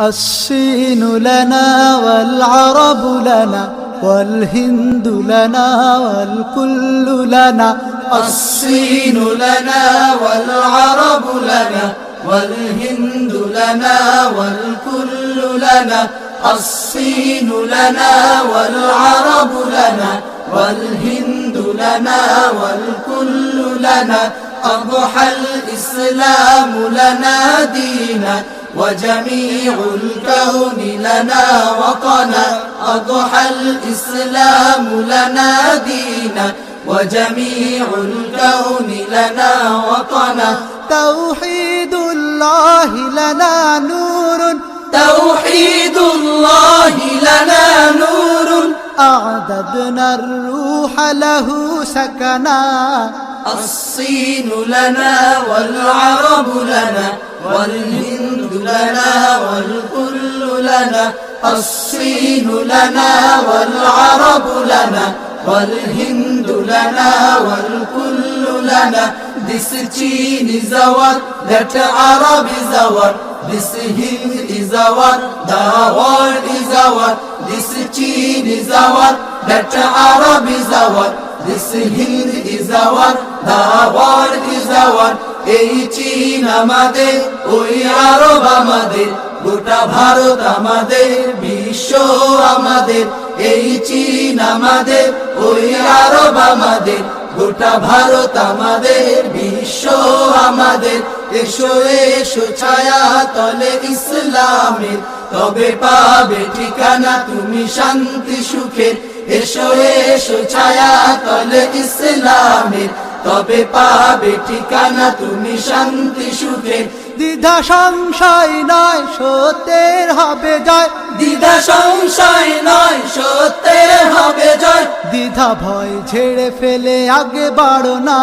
الصين لنا والعرب لنا والهند لنا والكل لنا الصين لنا والعرب لنا والهند لنا والكل لنا الصين لنا والعرب لنا والهند لنا والكل لنا أضحى الإسلام لنا دينا وجميع الكون لنا وطنا أضحى الإسلام لنا دينا. وجميع الكون لنا وطنا. توحيد الله لنا نور. توحيد الله لنا نور. أعددنا الروح له سكنا. الصين لنا والعرب لنا. والهند لنا والكل لنا الصين لنا والعرب لنا والهند لنا والكل لنا This Chin is our, that Arab is our, this Hind is our, the world is our, this Chin is our, that Arab is our, the world is our, এই চীন আমাদের ওই আরব আমাদের গোটা ভারত আমাদের বিশ্ব আমাদের এই চীন আমাদের ওই আরব আমাদের গোটা ভারত আমাদের বিশ্ব আমাদের এসো এসো ছায়া তলে ইসলামের তবে পাবে ঠিকানা তুমি শান্তি সুখের। এসো এসো ছায়া তলে ইসলামের তবে পাবে ঠিকানা তুমি শান্তি সুখের দ্বিধা সংশয় নয় সত্যের হবে জয় দ্বিধা সংশয় নয় সত্যের হবে জয় দ্বিধা ভয় ঝেড়ে ফেলে আগে বাড়ো না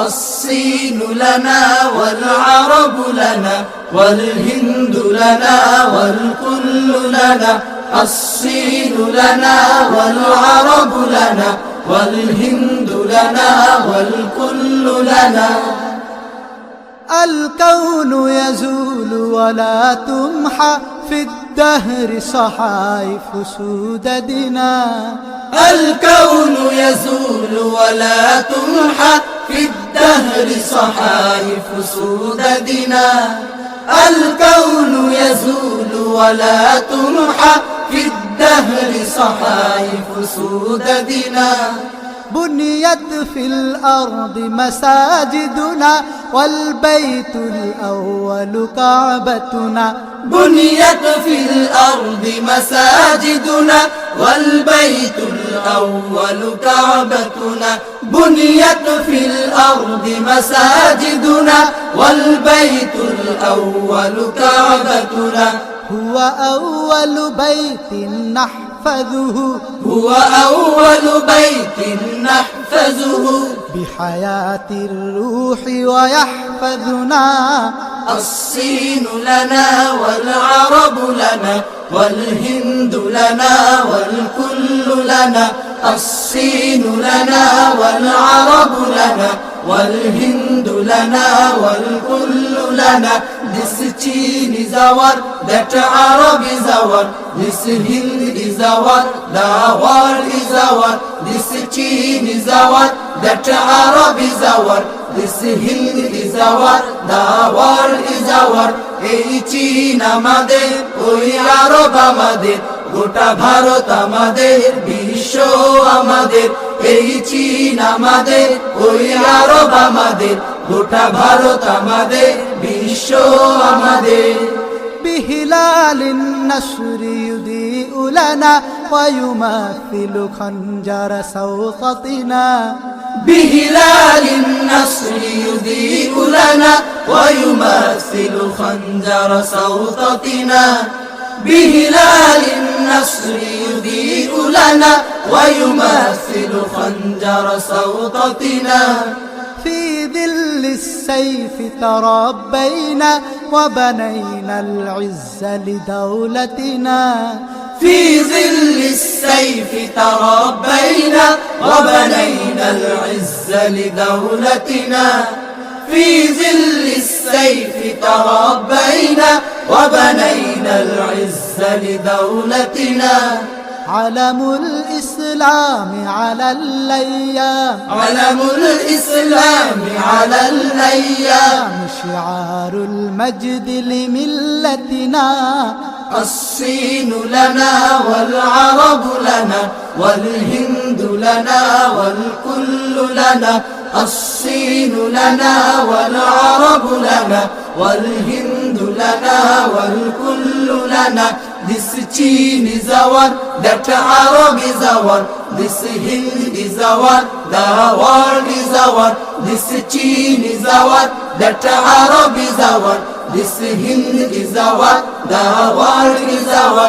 الصين لنا والعرب لنا والهند لنا والكل لنا الصين لنا والعرب لنا والهند لنا والكل لنا. الكون يزول ولا تمحى في الدهر صحائف سوددنا الكون يزول ولا تمحى في الدهر صحائف سوددنا الكون يزول ولا تمحى في الدهر صحائف سوددنا. بنيت في الأرض مساجدنا والبيت الأول كعبتنا. بنيت في الأرض مساجدنا والبيت الأول كعبتنا. بنيت في الأرض مساجدنا والبيت الأول كعبتنا. هو أول بيت نحفظه. هو أول بيت نحفظه. بحياة الروح ويحفظنا. الصين لنا والعرب لنا والهند لنا والكل لنا. الصين لنا والعرب لنا والهند لنا والكل لنا This Chin is our, that Arab is our, this Hind is our, the world is our, this Chin is our, that Arab is our, this Hind is our, the world is our, এই চীন আমাদের ওই আরব আমাদের গোটা ভারত আমাদের বিশ্ব আমাদের এই চীন আমাদের ওই আরব আমাদের গোটা ভারত আমাদের বিশ্ব আমাদের بهلال النصر يضيء لنا ويمثل خنجر سوطتنا بهلال النصر يضيء لنا ويمثل خنجر سوطتنا بهلال النصر يضيء لنا ويمثل خنجر سوطتنا. في ظل السيف تربينا وبنينا العز لدولتنا. في ظل السيف تربينا وبنينا العز لدولتنا. في ظل السيف تربينا وبنينا العز لدولتنا. علم الإسلام على الأيام. علم الإسلام على الأيام. شعار المجد لملتنا. الصين لنا والعرب لنا والهند لنا والكل لنا الصين لنا والعرب لنا والهند لنا والكل لنا This Chin is our, that Arab is our, this Hind is our, the world is our, this Chin is our, that Arab is our, this Hind is our, the world is our,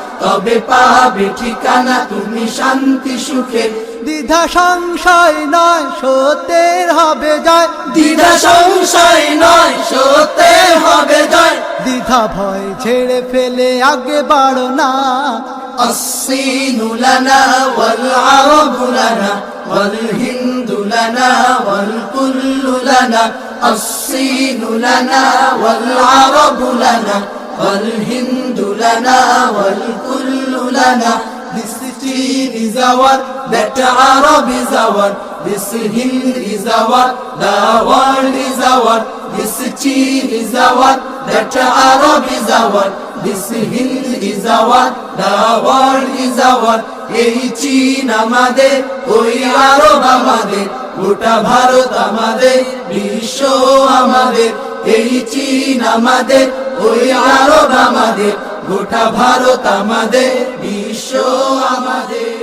তবে পাবে ঠিকানা তুমি শান্তি সুখের দ্বিধা সংশয় নয় সত্যের হবে জয় দ্বিধা সংশয় নয় সত্যে হবে জয় দ্বিধা ভয় ছেড়ে ফেলে আগে বাড়ো না الصين لنا والعرب لنا والهند لنا والكل لنا الصين لنا والعرب لنا والهند لنا والكل لنا This Chin is our, that Arab is our, this Hind is our, the world is our, this Chin is our, that Arab is our, this Hind is our, the world is our, এই চীন আমাদের ওই আরব আমাদের গোটা ভারত আমাদের বিশ্ব আমাদের এই চীন আমাদের ওই আরব আমাদের গোটা ভারত আমাদের বিশ্ব আমাদের।